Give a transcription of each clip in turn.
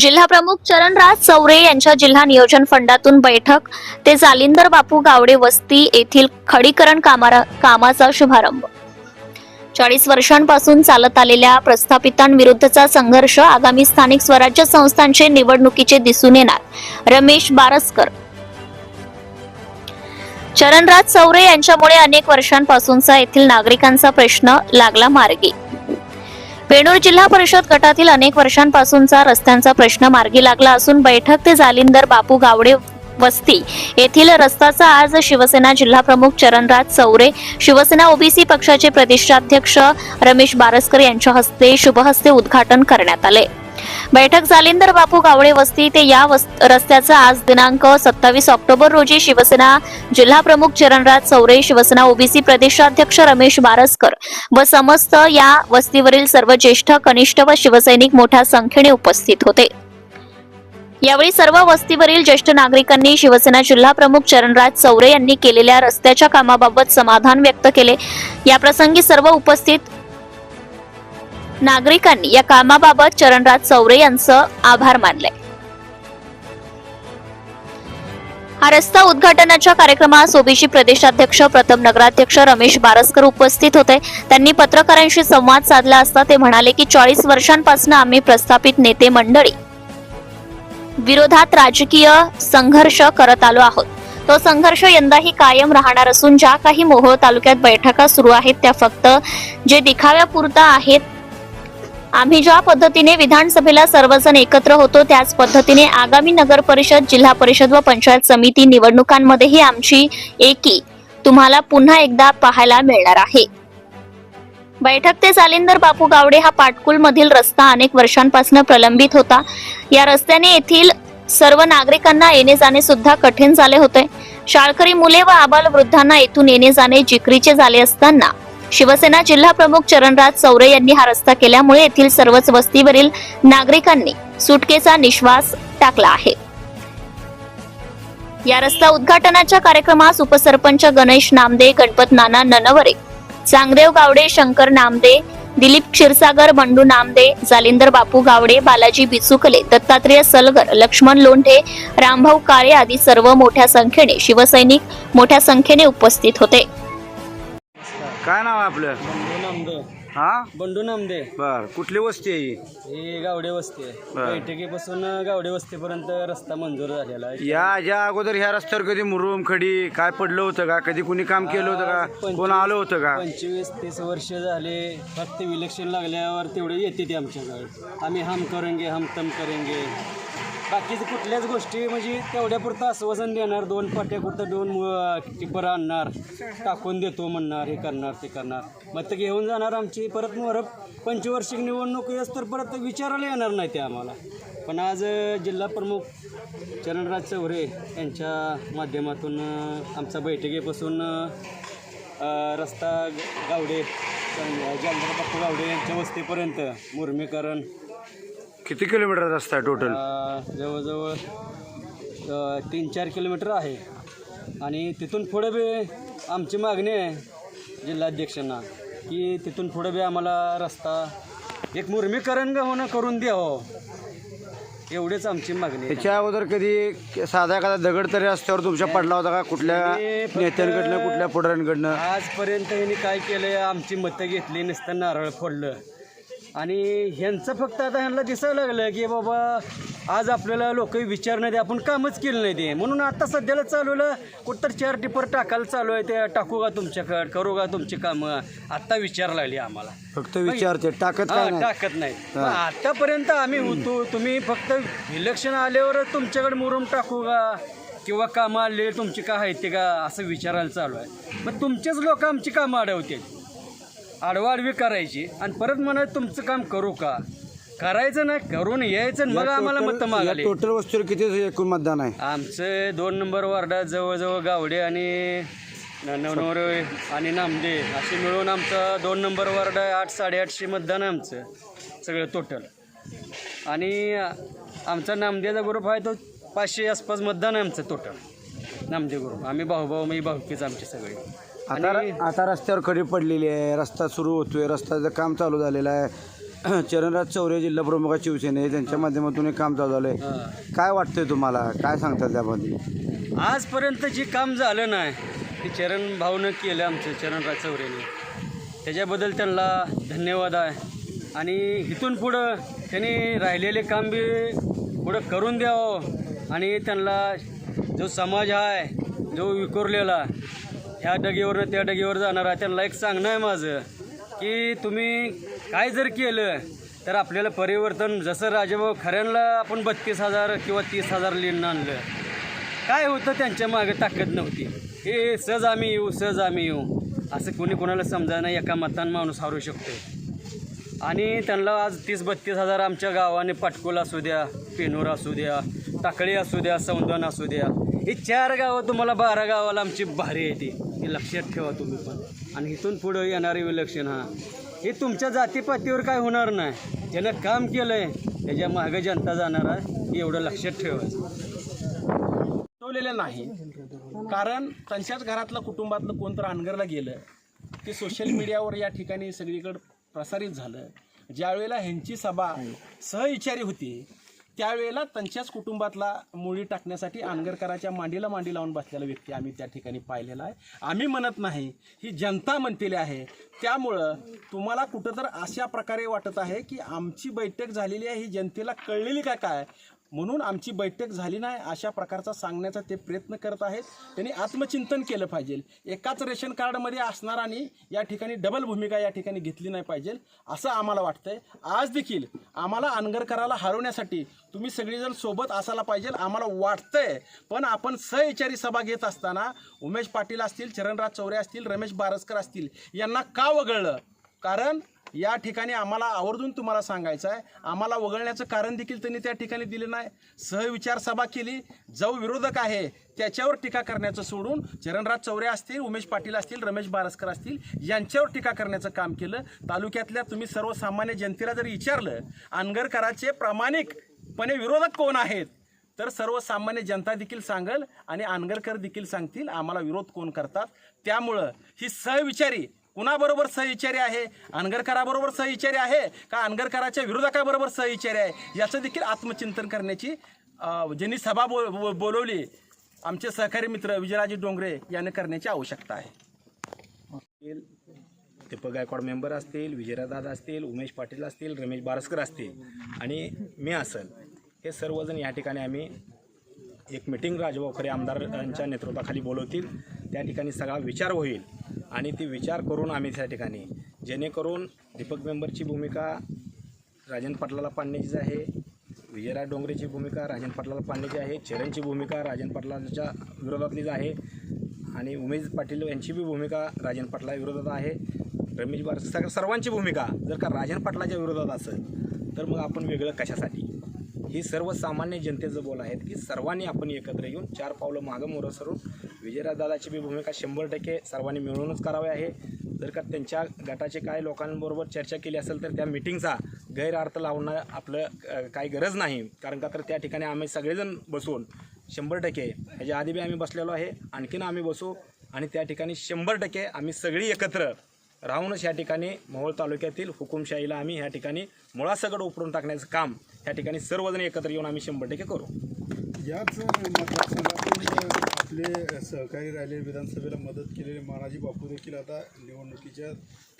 जिल्हा प्रमुख चरणराज चौरे यांच्या जिल्हा नियोजन फंडातून बैठक. ते जालिंदर बापू गावडे वस्ती येथील खडीकरण कामारा- कामाचा शुभारंभ. चाळीस वर्षांपासून चालत आलेल्या प्रस्थापितांविरुद्धचा संघर्ष आगामी स्थानिक स्वराज्य संस्थांचे निवडणुकीचे दिसून येणार. रमेश बारसकर. चरणराज चौरे यांच्यामुळे अनेक वर्षांपासूनचा येथील नागरिकांचा प्रश्न लागला मार्गी. वेणूर जिल्हा परिषद गटातील अनेक वर्षांपासूनचा रस्त्यांचा प्रश्न मार्गी लागला असून बैठक ते जालिंदर बापू गावडे वस्ती येथील रस्ताचा आज शिवसेना जिल्हा प्रमुख चरणराज चौरे शिवसेना ओबीसी पक्षाचे प्रदेशाध्यक्ष रमेश बारसकर यांच्या हस्ते शुभहस्ते उद्घाटन करण्यात आले. बैठक जालिंदर बापू गावडे वस्ती ते या रस्त्याचा आज दिनांक सत्तावीस ऑक्टोबर रोजी शिवसेना जिल्हा प्रमुख चरणराज चौरे शिवसेना ओबीसी प्रदेशाध्यक्ष रमेश बारसकर व समस्त या वस्तीवरील सर्व ज्येष्ठ कनिष्ठ व शिवसैनिक मोठ्या संख्येने उपस्थित होते. यावेळी सर्व वस्तीवरील ज्येष्ठ नागरिकांनी शिवसेना जिल्हा प्रमुख चरणराज चौरे यांनी केलेल्या रस्त्याच्या कामाबाबत समाधान व्यक्त केले. याप्रसंगी सर्व उपस्थित नागरिकांनी या कामाबाबत चरणराज चौरे यांचं आभार मानले हा रस्ता उद्घाटनाच्या कार्यक्रमास ओबीसी प्रदेशाध्यक्ष प्रथम नगराध्यक्ष रमेश बारसकर उपस्थित होते. त्यांनी पत्रकारांशी संवाद साधला असता ते म्हणाले की चाळीस वर्षांपासून आम्ही प्रस्थापित नेते मंडळी. विरोधात राजकीय संघर्ष करत आलो आहोत. तो संघर्ष यंदाही कायम राहणार असून ज्या काही मोहोळ तालुक्यात बैठका सुरू आहेत त्या फक्त जे दिखाव्यापुरता आहेत आम्ही ज्या पद्धतीने विधानसभेला सर्वजण एकत्र होतो त्याच पद्धतीने आगामी नगर परिषद जिल्हा परिषद व पंचायत समिती निवडणुकांमध्येही आमची एकी तुम्हाला पुन्हा एकदा पाहायला मिळणार आहे. बैठक ते जालिंदर बापू गावडे हा पाटकुल मधील रस्ता अनेक वर्षांपासून प्रलंबित होता. या रस्त्याने येथील सर्व नागरिकांना येणे जाणे सुद्धा कठीण झाले होते. शाळकरी मुले व आबाल वृद्धांना येथून येणे जाणे जिकरीचे झाले असताना शिवसेना जिल्हा प्रमुख चरणराज चौरे यांनी हा रस्ता केल्यामुळे येथील सर्वच वस्तीवरील नागरिकांनी सुटकेचा निश्वास टाकला आहे. या रस्ता उद्घाटनाच्या कार्यक्रमास उपसरपंच गणेश नामदे गणपत नाना ननवरे चांगदेव गावडे शंकर नामदे दिलीप क्षीरसागर बंडू नामदे जालिंदर बापू गावडे बालाजी बिचुकले दत्तात्रेय सलगर लक्ष्मण लोंढे रामभाऊ काळे आदी सर्व मोठ्या संख्येने शिवसैनिक मोठ्या संख्येने उपस्थित होते. काय नाव आहे आपलं? बंडू नामदे हा? बंडू नामदे बर कुठली वस्ती आहे ही? हे गावडे वस्ती आहे. बरं. बैठकीपासून गावडे वस्तीपर्यंत रस्ता मंजूर झालेला आहे. या ज्या अगोदर ह्या रस्त्यावर कधी मुरुम खडी काय पडलं होतं का? कधी कुणी काम केलं होतं का? कोण आलं होतं का? पंचवीस तीस वर्ष झाले फक्त इलेक्शन लागल्यावर तेवढे येते ते आमच्याकडे. आम्ही हम करेंगे हम तम करेंगे बाकीचं कुठल्याच गोष्टी म्हणजे तेवढ्यापुरतं आश्वासन देणार दोन पाट्या कुठं दोन टिपर आणणार टाकून देतो म्हणणार हे करणार ते करणार. मग ते घेऊन जाणार आमची परत मोर पंचवार्षिक निवडणूक येस तर परत विचारायला येणार नाही ते आम्हाला. पण आज जिल्हा प्रमुख चरणराज चौरे यांच्या माध्यमातून आमचा बैठकीपासून रस्ता गावडे जालंधर बापू गावडे यांच्या वस्तीपर्यंत मुरमीकरण किती किलोमीटर रस्ता आहे टोटल अ, जवळजवळ अ, तीन चार किलोमीटर आहे. आणि तिथून पुढे बी आमची मागणी आहे जिल्हाध्यक्षांना की तिथून पुढे बी आम्हाला रस्ता एक मुरमीकरण का होणं करून द्यावं एवढीच आमची मागणी आहे. त्याच्या अगोदर कधी साधा एखादा दगड तरी रस्त्यावर तुमच्या पडला होता का? कुठल्या हे फक्त- नेत्यांकडनं कुठल्या पुढाऱ्यांकडनं? आजपर्यंत ह्यांनी काय केलं आमची मतं घेतली नुसतं नारळ फोडलं. आणि ह्यांचं फक्त आता ह्यांना दिसायला लागलं की बाबा आज आपल्याला लोक विचार नाही आपण कामच केलं नाही ते. म्हणून आता सध्याला चालवलं कुठं चार टिपर टाकायला चालू आहे ते टाकू का तुमच्याकडं करू का तुमची कामं? आत्ता विचार लागली आम्हाला. फक्त विचारते टाकत हा नाही? टाकत नाही. आतापर्यंत आम्ही होतो तुम्ही फक्त इलेक्शन आल्यावरच तुमच्याकडे मुरुम टाकू का? किंवा कामं आले तुमची का आहे ते का? असं विचारायला चालू आहे. मग तुमचेच लोक आमची कामं अडवतील. आडवाडवी करायची. आणि परत म्हणा तुमचं काम करू का? करायचं नाही करून यायचं आणि मग आम्हाला मतं मागाले टोटल वस्तीवर किती एकूण मतदान आहे? आमचं दोन नंबर वार्डात जवळजवळ गावडे आणि नवनवर आणि नामदे. असे मिळून आमचं दोन नंबर वार्ड आहे आठ साडेआठशे मतदान आहे आमचं सगळं टोटल आणि आमचा नामदेचा ग्रुप आहे तो पाचशे आसपास मतदान आहे आमचं टोटल नामदे ग्रुप आम्ही भाऊ भाऊ मी भाऊकीच आमचे सगळे. आता आणि आता रस्त्यावर खडी पडलेली आहे. रस्ता सुरू होतोय. रस्त्याचं काम चालू झालेलं आहे. चरणराज चौरे जिल्हा प्रमुख शिवसेने त्यांच्या माध्यमातून हे काम चालू आहे हां. काय वाटतंय तुम्हाला? काय सांगतात त्यामध्ये आजपर्यंत जे काम झालं नाही ते चरण भाऊनं केलं आमचं चरणराज चौरेने. त्याच्याबद्दल त्यांना धन्यवाद आहे. आणि इथून पुढं त्यांनी राहिलेले काम बी पुढं करून द्यावं. आणि त्यांना जो समाज आहे जो विखुरलेला ह्या डगेवरनं त्या डगेवर जाणार आहे. त्यांना एक सांगणं आहे माझं की तुम्ही काय जर केलं तर आपल्याला परिवर्तन जसं राजाभाऊ खऱ्यांना आपण बत्तीस हजार किंवा तीस हजार लिहिणं आणलं काय होतं त्यांच्या मागे ताकद नव्हती. हे सहज आम्ही येऊ सहज आम्ही येऊ असं कोणी कोणाला समजा नाही एका मतान माणूस हारू शकतो आणि त्यांना आज तीस बत्तीस हजार आमच्या गावाने पाटकोल असू द्या पेनूर असू द्या टाकळी असू द्या सौंदन असू द्या ही चार गावं तुम्हाला बारा गावाला आमची भारी आहे ती. हे लक्षात ठेवा तुम्ही पण. आणि इथून पुढं येणारे विलक्षण हा. हे तुमच्या जातीपातीवर काय होणार नाही. ज्यानं काम केलं आहे त्याच्या मागं जनता जाणार आहे हे एवढं लक्षात ठेवायचं ठेवलेलं नाही. कारण त्यांच्याच घरातलं कुटुंबातलं कोणतं अनगरला गेलं ते सोशल मीडियावर या ठिकाणी सगळीकडे प्रसारित झालं. ज्यावेळेला ह्यांची सभा सहविचारी होती त्यावेळेला त्यांच्याच कुटुंबातला मुळी टाकण्यासाठी आनगरकराच्या मांडीला मांडी लावून बसलेला व्यक्ती आम्ही त्या ठिकाणी पाहिलेला आहे. आम्ही म्हणत नाही ही जनता म्हणतेली आहे. त्यामुळं तुम्हाला कुठं तर अशा प्रकारे वाटत आहे की आमची बैठक झालेली आहे ही जनतेला कळलेली का काय? म्हणून आमची बैठक झाली नाही अशा प्रकारचा सांगण्याचा ते प्रयत्न करत आहेत. त्यांनी आत्मचिंतन केलं पाहिजे. एकाच रेशन कार्डमध्ये असणार आणि या ठिकाणी डबल भूमिका या ठिकाणी घेतली नाही पाहिजे असं आम्हाला वाटतंय. आज देखील आम्हाला अनगरकराला हरवण्यासाठी तुम्ही सगळेजण सोबत असायला पाहिजे आम्हाला वाटतंय. पण आपण सहविचारी सभा घेत असताना उमेश पाटील असतील चरणराज चौरे असतील रमेश बारसकर असतील यांना का वगळलं? कारण या ठिकाणी आम्हाला आवर्जून तुम्हाला सांगायचं आहे. आम्हाला वगळण्याचं कारण देखील त्यांनी त्या ठिकाणी दिलं नाही. सहविचार सभा केली. जो विरोधक आहे त्याच्यावर टीका करण्याचं सोडून चरणराज चौरे असतील उमेश पाटील असतील रमेश बारसकर असतील यांच्यावर टीका करण्याचं काम केलं. तालुक्यातल्या तुम्ही सर्वसामान्य जनतेला जर विचारलं अनगरकराचे प्रामाणिकपणे विरोधक कोण आहेत? तर सर्वसामान्य जनता देखील सांगल आणि अनगरकर देखील सांगतील आम्हाला विरोध कोण करतात? त्यामुळं ही सहविचारी कुणाबरोबर सहविचारी आहे? अनगरकराबरोबर सहविचारी आहे? का अनगरकराच्या विरोधकाबरोबर सहविचारी आहे? याचं देखील आत्मचिंतन करण्याची ज्यांनी सभा बो बो- बोलवली आमचे सहकारी मित्र विजयराजे डोंगरे यांनी करण्याची आवश्यकता आहे. दीपक गायकवाड मेंबर असतील विजयरादादा असतील उमेश पाटील असतील रमेश बारसकर असतील आणि मी असेल हे सर्वजण या ठिकाणी आम्ही एक मिटिंग राजभाऊ खरे आमदारांच्या नेतृत्वाखाली बोलवतील. त्या ठिकाणी सगळा विचार होईल आणि ती विचार करून आम्ही त्या ठिकाणी जेणेकरून दीपक मेंबरची भूमिका राजन पाटलाला पाडण्याचीच आहे विजयराज डोंगरेची भूमिका राजन पाटलाला पाडण्याची आहे चरणची भूमिका राजन पाटलाच्या विरोधातलीच आहे आणि उमेश पाटील यांची बी भूमिका राजन पाटला विरोधात आहे. रमेश बार सर्वांची भूमिका जर का राजन पाटलाच्या विरोधात असेल तर मग आपण वेगळं कशासाठी? ही सर्वसामान्य जनतेचं बोल आहेत की सर्वांनी आपण एकत्र येऊन चार पावलं मागं मोरं सरून विजयराजदादाची बी भूमिका शंभर टक्के सर्वांनी मिळूनच करावी आहे. जर का त्यांच्या गटाचे काय लोकांबरोबर चर्चा केली असेल तर त्या मिटिंगचा गैरअर्थ लावणं आपलं काही गरज नाही. कारण का तर त्या ठिकाणी आम्ही सगळेजण बसून शंभर टक्के ह्याच्या आधी बी आम्ही बसलेलो आहे आणखीन आम्ही बसू आणि त्या ठिकाणी शंभर टक्के आम्ही सगळी एकत्र राहूनच या ठिकाणी मोहोळ तालुक्यातील हुकुमशाहीला आम्ही ह्या ठिकाणी मुळासकट उपडून टाकण्याचं काम या ठिकाणी सर्वजण एकत्र येऊन आम्ही शंभर टक्के करू. याच मतदारसंघातून आपले सहकारी राहिलेले विधानसभेला मदत केलेले मानाजी बापू देखील आता निवडणुकीच्या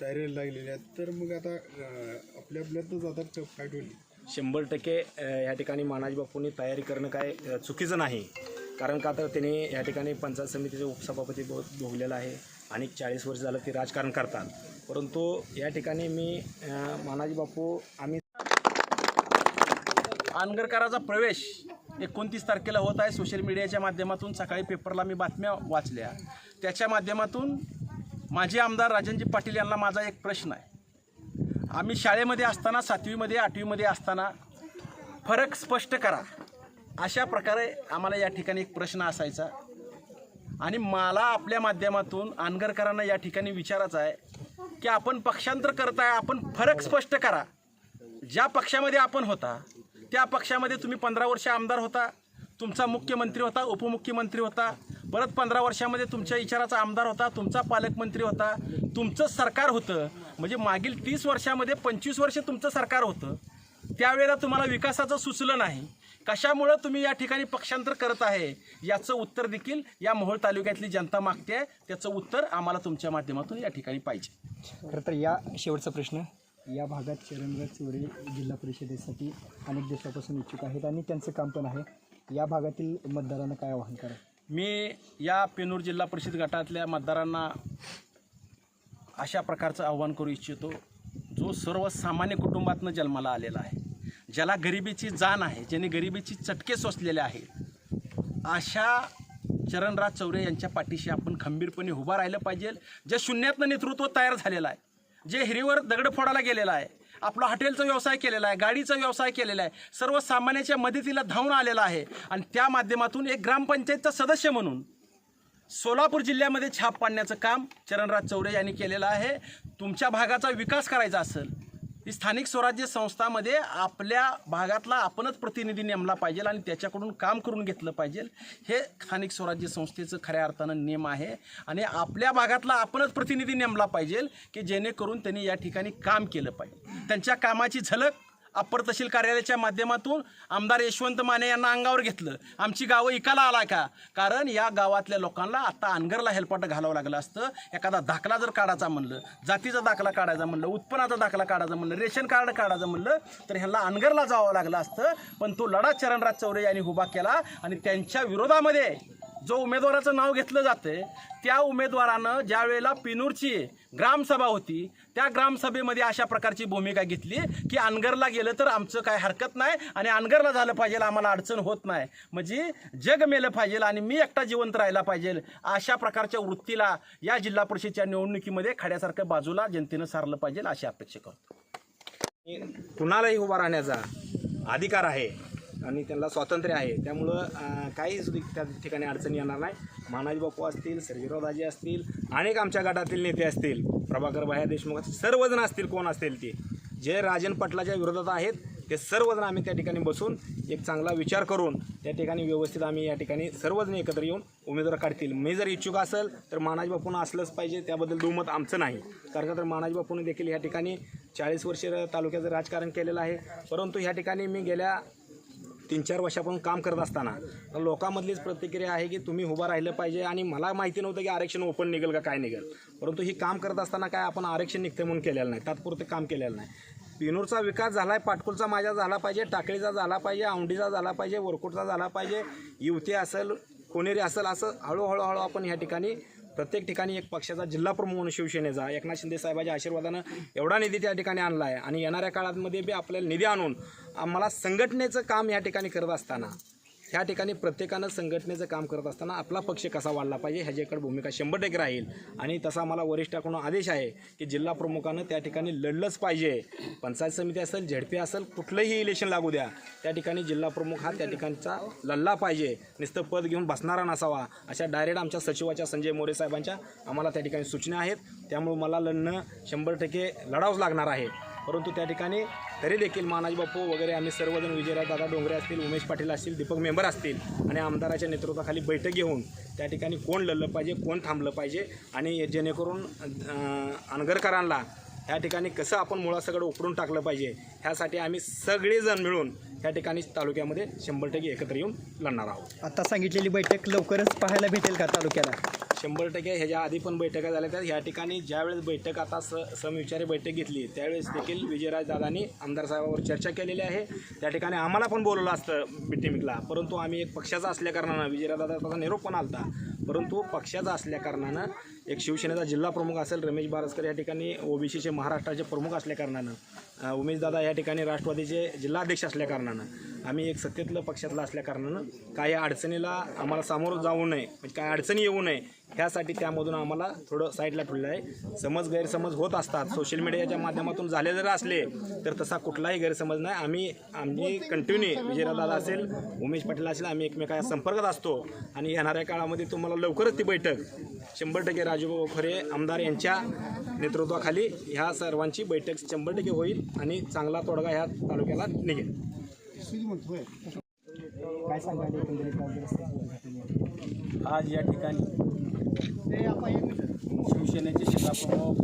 तयारीला लागलेले आहेत. तर मग आता आपल्या आपल्यातच आता फाईट होईल? शंभर टक्के या ठिकाणी मानाजी बापूंनी तयारी करणं काय चुकीचं नाही. कारण का तर त्यांनी या ठिकाणी पंचायत समितीचे उपसभापती भोगलेलं आहे. आणि चाळीस वर्ष झालं ते राजकारण करतात. परंतु या ठिकाणी मी मानाजी बापू आम्ही आनगरकराचा प्रवेश एकोणतीस तारखेला होत आहे. सोशल मीडियाच्या माध्यमातून सकाळी पेपरला मी बातम्या वाचल्या. त्याच्या माध्यमातून माझे आमदार राजनजी पाटील यांना माझा एक प्रश्न आहे. आम्ही शाळेमध्ये असताना सातवीमध्ये आठवीमध्ये असताना फरक स्पष्ट करा. अशा प्रकारे आम्हाला या ठिकाणी एक प्रश्न असायचा. आणि मला आपल्या माध्यमातून आनगरकरांना या ठिकाणी विचारायचं आहे की आपण पक्षांतर करताय आपण फरक स्पष्ट करा. ज्या पक्षामध्ये आपण होता त्या पक्षामध्ये तुम्ही पंधरा वर्ष आमदार होता तुमचा मुख्यमंत्री होता उपमुख्यमंत्री होता परत पंधरा वर्षामध्ये तुमच्या विचाराचा आमदार होता तुमचा पालकमंत्री होता तुमचं सरकार होतं म्हणजे मागील तीस वर्षामध्ये पंचवीस वर्ष तुमचं सरकार होतं त्यावेळेला तुम्हाला विकासाचं सुचलं नाही. कशामुळं तुम्ही या ठिकाणी पक्षांतर करत आहे? याचं उत्तर देखील या मोहोळ तालुक्यातली जनता मागते आहे. त्याचं उत्तर आम्हाला तुमच्या माध्यमातून या ठिकाणी पाहिजे. खरं तर या शेवटचा प्रश्न या भागात चरणराज चौरे जिल्हा परिषदेसाठी अनेक दिवसापासून इच्छुक आहेत आणि त्यांचं काम पण आहे. या भागातील मतदारांना काय आवाहन करा? मी या पेनूर जिल्हा परिषद गटातल्या मतदारांना अशा प्रकारचं आव्हान करू इच्छितो जो सर्वसामान्य कुटुंबातनं जन्माला आलेला आहे. ज्याला गरिबीची जाण आहे ज्याने गरिबीची चटके सोसलेले आहेत अशा चरणराज चौरे यांच्या पाठीशी आपण खंबीरपणे उभं राहिलं पाहिजे. जे शून्यातनं नेतृत्व तयार झालेलं आहे जे हिरीवर दगड फोडायला गेलेलं आहे आपला हॉटेलचा व्यवसाय केलेला आहे गाडीचा व्यवसाय केलेला आहे सर्वसामान्याच्या मदतीला धावून आलेला आहे आणि त्या माध्यमातून एक ग्रामपंचायतचा सदस्य म्हणून सोलापूर जिल्ह्यामध्ये छाप पाडण्याचं काम चरणराज चौरे यांनी केलेलं आहे. तुमच्या भागाचा विकास करायचा असेल ही स्थानिक स्वराज्य संस्थामध्ये आपल्या भागातला आपणच प्रतिनिधी नेमला पाहिजे आणि त्याच्याकडून काम करून घेतलं पाहिजे. हे स्थानिक स्वराज्य संस्थेचं खऱ्या अर्थानं नियम आहे. आणि आपल्या भागातला आपणच प्रतिनिधी नेमला पाहिजे की जेणेकरून त्यांनी या ठिकाणी काम केलं पाहिजे. त्यांच्या कामाची झलक अप्पर तहसील कार्यालयाच्या माध्यमातून आमदार यशवंत माने यांना अंगावर घेतलं. आमची गावं इकाला आला का? कारण या गावातल्या लोकांना आता अनगरला हेलपाट घालावं लागलं असतं. एखादा दाखला जर काढायचा म्हणलं जातीचा दाखला काढायचा म्हणलं उत्पन्नाचा दाखला काढायचा म्हणलं रेशन कार्ड काढायचं म्हणलं तर ह्यांना अनगरला जावं लागलं असतं. पण तो लढा चरणराज चौरे यांनी उभा केला आणि त्यांच्या विरोधामध्ये जो उमेदवाराचं नाव घेतलं जातं त्या उमेदवारानं ज्या वेळेला पिनूरची ग्रामसभा होती त्या ग्रामसभेमध्ये अशा प्रकारची भूमिका घेतली की अनगरला गेलं तर आमचं काय हरकत नाही आणि अनगरला झालं पाहिजे आम्हाला अडचण होत नाही. म्हणजे जग मेलं पाहिजे आणि मी एकटा जिवंत राहायला पाहिजे अशा प्रकारच्या वृत्तीला या जिल्हा परिषदेच्या निवडणुकीमध्ये खड्यासारखं बाजूला जनतेनं सारलं पाहिजे अशी अपेक्षा करतो. कुणालाही उभा राहण्याचा अधिकार आहे. आणि त्यांना स्वातंत्र्य आहे. त्यामुळं काहीच काही त्या ठिकाणी अडचणी येणार नाही. मानाजी बापू असतील सर्जीराव राजे असतील अनेक आमच्या गटातील नेते असतील. प्रभाकर भाया देशमुख असतील सर्वजण असतील. कोण असतील ते? जे राजन पाटलाच्या विरोधात आहेत ते सर्वजण आम्ही त्या ठिकाणी बसून एक चांगला विचार करून त्या ठिकाणी व्यवस्थित आम्ही या ठिकाणी सर्वजण एकत्र येऊन उमेदवार काढतील. मी जर इच्छुक असेल तर मानाजी बापून असलंच पाहिजे. त्याबद्दल दुमत आमचं नाही. कारण का तर मानाजी बापूने देखील या ठिकाणी चाळीस वर्ष तालुक्याचं राजकारण केलेलं आहे. परंतु ह्या ठिकाणी मी गेल्या तीन चार वर्षापासून काम करत असताना लोकांमधलीच प्रतिक्रिया आहे की तुम्ही उभं राहिलं पाहिजे आणि मला माहिती नव्हतं की आरक्षण ओपन निघेल का काय निघेल. परंतु ही काम करत असताना काय आपण आरक्षण निघते म्हणून केलेलं नाही. तात्पुरते काम केलेलं नाही. पिनूरचा विकास झाला आहे पाटकुलचा माझ्या झाला पाहिजे टाकळीचा झाला पाहिजे औंडीचा झाला पाहिजे वरकुटचा झाला पाहिजे. युवती असेल कोणेरी असेल असं हळूहळू हळू आपण ह्या ठिकाणी प्रत्येक ठिकाणी एक पक्षाचा जिल्हा प्रमुख म्हणून शिवसेनेचा एकनाथ शिंदे साहेबाच्या आशीर्वादानं एवढा निधी त्या ठिकाणी आणला आहे. आणि येणाऱ्या काळामध्ये बी आपल्याला निधी आणून आम्हाला संघटनेचं काम या ठिकाणी करत असताना ह्या ठिकाणी प्रत्येकानं संघटनेचं काम करत असताना आपला पक्ष कसा वाढला पाहिजे ह्याच्याकडे भूमिका शंभर टक्के राहील. आणि तसा मला वरिष्ठाकडून आदेश आहे की जिल्हा प्रमुखानं त्या ठिकाणी लढलंच पाहिजे. पंचायत समिती असेल झेडपी असेल कुठलंही इलेक्शन लागू द्या. त्या ठिकाणी जिल्हा प्रमुख हा त्या ठिकाणचा लढला पाहिजे. नुसतं पद घेऊन बसणारा नसावा. अशा डायरेक्ट आमच्या सचिवाच्या संजय मोरे साहेबांच्या आम्हाला त्या ठिकाणी सूचना आहेत. त्यामुळे मला लढणं शंभर टक्के लढावंच लागणार आहे. परंतु त्या ठिकाणी तरी देखील मानाजी बापू वगैरे आम्ही सर्वजण विजयराज दादा डोंगरे असतील उमेश पाटील असतील दीपक मेंबर असतील आणि आमदाराच्या नेतृत्वाखाली बैठक घेऊन त्या ठिकाणी कोण लढलं पाहिजे कोण थांबलं पाहिजे आणि जेणेकरून अनगरकरांना ह्या ठिकाणी कसं आपण मुळासकडं उकरून टाकलं पाहिजे ह्यासाठी आम्ही सगळेजण मिळून ह्या ठिकाणी तालुक्यामध्ये शंभर टक्के एकत्र येऊन लढणार आहोत. आता सांगितलेली बैठक लवकरच पाहायला भेटेल का तालुक्याला? शंभर टक्के ह्याच्या आधी पण बैठका झाल्या तर ह्या ठिकाणी ज्यावेळेस बैठक आता स समविचारी बैठक घेतली त्यावेळेस देखील विजयराज दादांनी आमदार साहेबावर चर्चा केलेली आहे. त्या ठिकाणी आम्हाला पण बोलवलं असतं मिटिंगला परंतु आम्ही एक पक्षाचा असल्याकारणानं विजयराज दादाचा निरोप पण आलता. परंतु पक्षाचा असल्याकारणानं एक शिवसेनेचा जिल्हा प्रमुख असेल रमेश बारसकर या ठिकाणी ओबीसीचे महाराष्ट्राचे प्रमुख असल्याकारणानं उमेशदादा या ठिकाणी राष्ट्रवादीचे जिल्हाध्यक्ष असल्याकारणानं आम्ही एक सत्तेतलं पक्षातलं असल्याकारणानं काही अडचणीला आम्हाला सामोरं जाऊ नये म्हणजे काही अडचणी येऊ नये ह्यासाठी त्यामधून आम्हाला थोडं साईडला ठेवलं आहे. समज गैरसमज होत असतात. सोशल मीडियाच्या माध्यमातून झाले जर असले तर तसा कुठलाही गैरसमज नाही. आम्ही आम्ही कंटिन्यू विजयदादा असेल उमेश पाटील असेल आम्ही एकमेकाच्या संपर्कात असतो. आणि येणाऱ्या काळामध्ये तुम्हाला लवकरच ती बैठक शंभर टक्के राजूभाऊ खरे आमदार यांच्या नेतृत्वाखाली ह्या सर्वांची बैठक शंभर टक्के होईल आणि चांगला तोडगा ह्या तालुक्याला निघेल. आज या ठिकाणी? शिवसेनेचे शिलाप्रमुख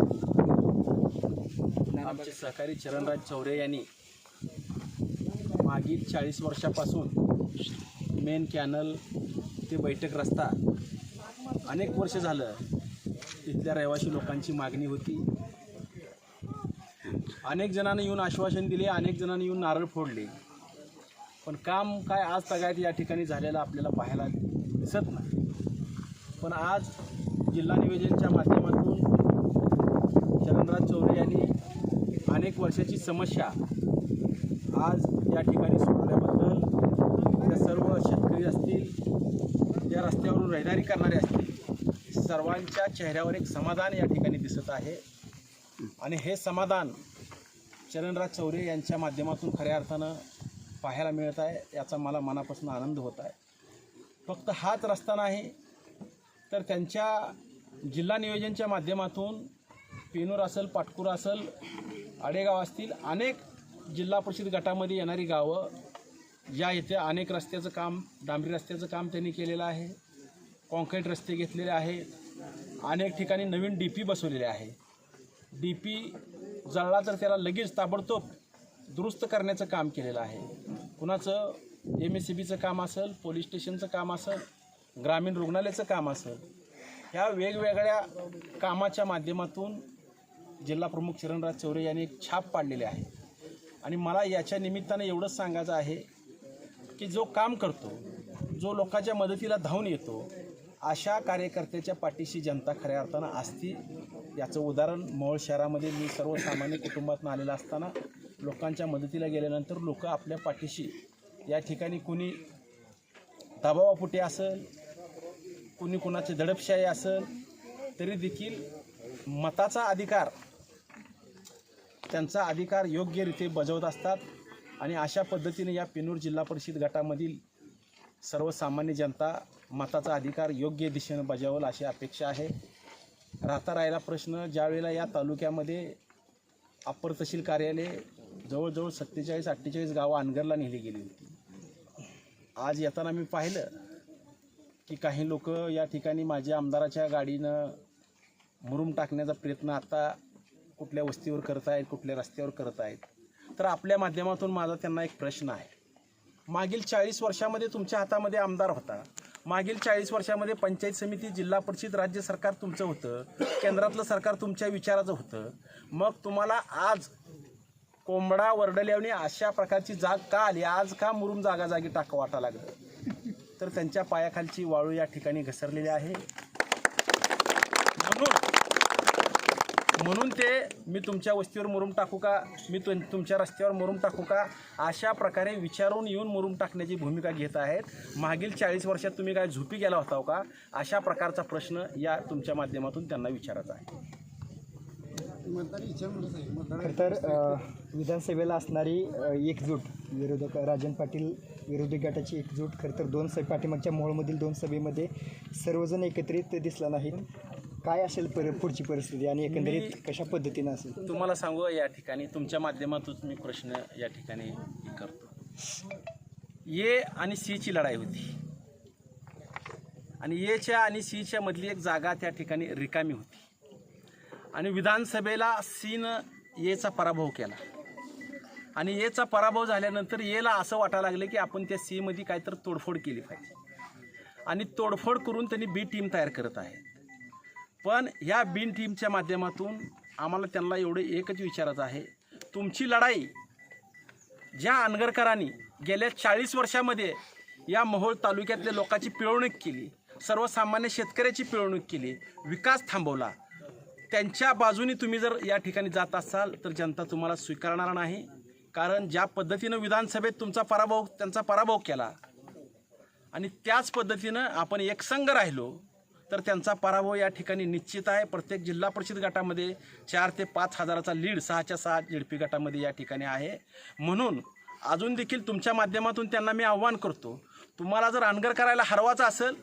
आमचे सहकारी चरणराज चौरे यांनी मागील चाळीस वर्षापासून मेन कॅनल ते बैठक रस्ता अनेक वर्ष झालं तिथल्या रहिवासी लोकांची मागणी होती. अनेक जणांनी येऊन आश्वासन दिले अनेक जणांनी येऊन नारळ फोडले. पण काम काय आज तगायत या ठिकाणी झालेलं आपल्याला पाहायला दिसत नाही. पण आज जिल्हा नियोजनच्या माध्यमातून चरणराज चौरे यांनी अनेक वर्षाची समस्या आज या ठिकाणी सोडवल्याबद्दल त्या सर्व शेतकरी असतील या रस्त्यावरून रहदारी करणारे असतील सर्वांच्या चेहऱ्यावर एक समाधान या ठिकाणी दिसत आहे. आणि हे समाधान चरणराज चौरे यांच्या माध्यमातून खऱ्या अर्थानं पाहायला मिळत आहे. याचा मला मनापासून आनंद होत आहे. फक्त हाच रस्ता नाही तर त्यांच्या जिल्हा नियोजनच्या माध्यमातून पेनूर असेल पाटकूर असेल आडेगाव असतील अनेक जिल्हा परिषद गटामध्ये येणारी गावं ज्या इथे अनेक रस्त्याचं काम डांबरी रस्त्याचं काम त्यांनी केलेलं आहे कॉन्क्रीट रस्ते घेतलेले आहेत अनेक ठिकाणी नवीन डी पी बसवलेले आहे. डी पी जळला तर त्याला लगेच ताबडतोब दुरुस्त करण्याचं काम केलेलं आहे. कुणाचं एम एस सी बीचं काम असेल पोलीस स्टेशनचं काम असेल ग्रामीण रुग्णालयाचं काम असेल ह्या वेगवेगळ्या कामाच्या माध्यमातून जिल्हाप्रमुख चरणराज चौरे यांनी एक छाप पाडलेली आहे. आणि मला याच्या निमित्तानं एवढंच सांगायचं आहे की जो काम करतो जो लोकांच्या मदतीला धावून येतो अशा कार्यकर्त्याच्या पाठीशी जनता खऱ्या अर्थानं असती याचं उदाहरण मोहोळ शहरामध्ये मी सर्वसामान्य कुटुंबातून आलेला असताना लोकांच्या मदतीला गेल्यानंतर लोक आपल्या पाठीशी या ठिकाणी कुणी दबावापुटी असेल कुणी कुणाची दडपशाही असेल तरी देखील मताचा अधिकार त्यांचा अधिकार योग्यरीते बजावत असतात. आणि अशा पद्धतीने या पेनूर जिल्हा परिषद गटामधील सर्वसामान्य जनता मताचा अधिकार योग्य दिशेनं बजावल अशी अपेक्षा आहे. राहता राहिला प्रश्न ज्यावेळेला या तालुक्यामध्ये अप्पर तहसील कार्यालय जवळजवळ सत्तेचाळीस अठ्ठेचाळीस गावं अनगरला नेली गेली होती. आज येताना मी पाहिलं की काही लोक या ठिकाणी माझ्या आमदाराच्या गाडीनं मुरुम टाकण्याचा प्रयत्न आता कुठल्या वस्तीवर करत आहेत कुठल्या रस्त्यावर करत आहेत. तर आपल्या माध्यमातून माझा त्यांना एक प्रश्न आहे. मागील चाळीस वर्षामध्ये तुमच्या हातामध्ये आमदार होता. मागील चाळीस वर्षामध्ये पंचायत समिती जिल्हा परिषद राज्य सरकार तुमचं होतं. केंद्रातलं सरकार तुमच्या विचाराचं होतं. मग तुम्हाला आज कोंबडा वरडल्याने अशा प्रकारची जाग का आली? आज का मुरुम जागा जागी टाका वाटा लागलं? तर त्यांच्या पायाखालची वाळू या ठिकाणी घसरलेली आहे. म्हणून म्हणून ते मी तुमच्या वस्तीवर मुरुम टाकू का? मी तुम तुमच्या रस्त्यावर मुरुम टाकू का? अशा प्रकारे विचारून येऊन मुरुम टाकण्याची भूमिका घेत आहेत. मागील चाळीस वर्षात तुम्ही काय झोपी गेला होता हो का? अशा प्रकारचा प्रश्न या तुमच्या माध्यमातून त्यांना विचारायचा आहे. खरं तर अ, विधानसभेला असणारी अ, एकजूट विरोधक राजन पाटील विरोधी गटाची एकजूट खरं तर दोन सभे पाठीमागच्या मोहोळमधील दोन सभेमध्ये सर्वजण एकत्रित दिसला नाहीत काय असेल पर पुढची परिस्थिती आणि एकंदरीत कशा पद्धतीनं असेल? तुम्हाला सांगू या ठिकाणी तुमच्या माध्यमातून मी प्रश्न या ठिकाणी हे करतो. ए आणि सीची लढाई होती. आणि एच्या आणि सीच्या मधली एक जागा त्या ठिकाणी रिकामी होती. आणि विधानसभेला सीन एचा पराभव केला. आणि एचा पराभव झाल्यानंतर येला असं वाटायला लागलं की आपण त्या सीमध्ये काहीतरी तोडफोड केली पाहिजे. आणि तोडफोड करून त्यांनी बी टीम तयार करत आहेत. पण ह्या बीन टीमच्या माध्यमातून आम्हाला त्यांना एवढं एकच विचारायचं आहे. तुमची लढाई ज्या अनगरकरांनी गेल्या चाळीस वर्षामध्ये या मोहोळ तालुक्यातल्या लोकांची पिळवणूक केली सर्वसामान्य शेतकऱ्याची पिळवणूक केली विकास थांबवला त्यांच्या बाजूने तुम्ही जर या ठिकाणी जात असाल तर जनता तुम्हाला स्वीकारणार नाही. कारण ज्या पद्धतीनं विधानसभेत तुमचा पराभव त्यांचा पराभव केला आणि त्याच पद्धतीनं आपण एकसंघ राहिलो तर त्यांचा पराभव या ठिकाणी निश्चित आहे. प्रत्येक जिल्हा परिषद गटामध्ये चार ते पाच हजाराचा लीड सहाच्या सहा झेडपी गटामध्ये या ठिकाणी आहे. म्हणून अजून देखील तुमच्या माध्यमातून त्यांना मी आव्हान करतो तुम्हाला जर अनगर करायला हरवायचं असेल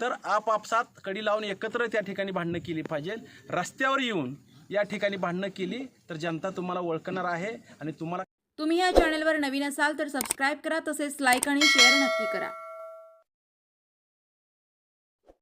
तर आपापसात कडी लावून एकत्र त्या ठिकाणी भांडणं केली पाहिजे. रस्त्यावर येऊन या ठिकाणी भांडणं केली तर जनता तुम्हाला ओळखणार आहे आणि तुम्हाला तुम्ही या चॅनेलवर नवीन असाल तर सबस्क्राईब करा तसेच लाईक आणि शेअर नक्की करा.